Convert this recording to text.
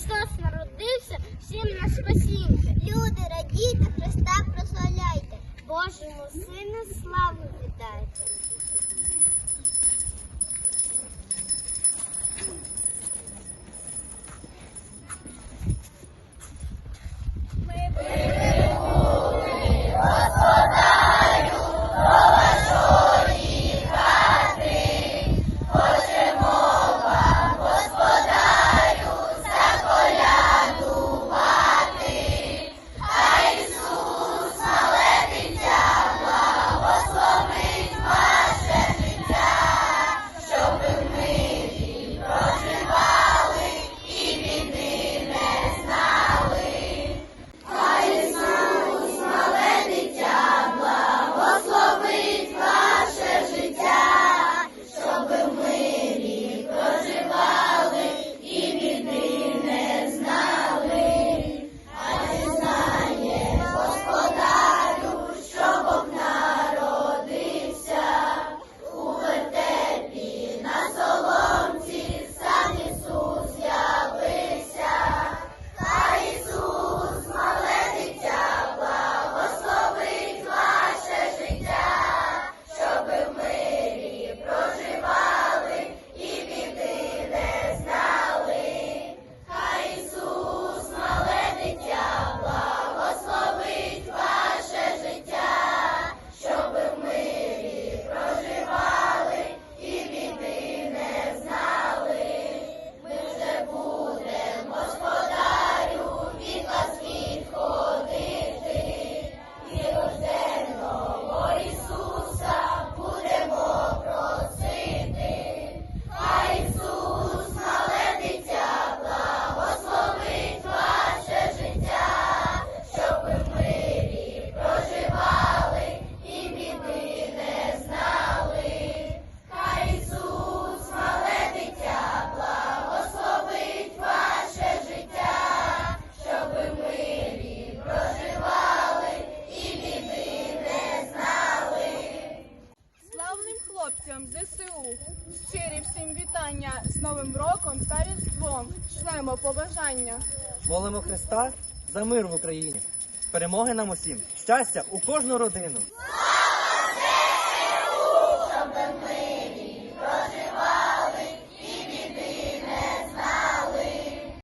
Христос народився, всім на спасіння. Люди, радійте, Христа прославляйте, Божому Сину славу вітайте. Славним хлопцям ЗСУ, щирі всім вітання з Новим роком та Різдвом. Шлемо побажання. Молимо Христа за мир в Україні. Перемоги нам усім, щастя у кожну родину.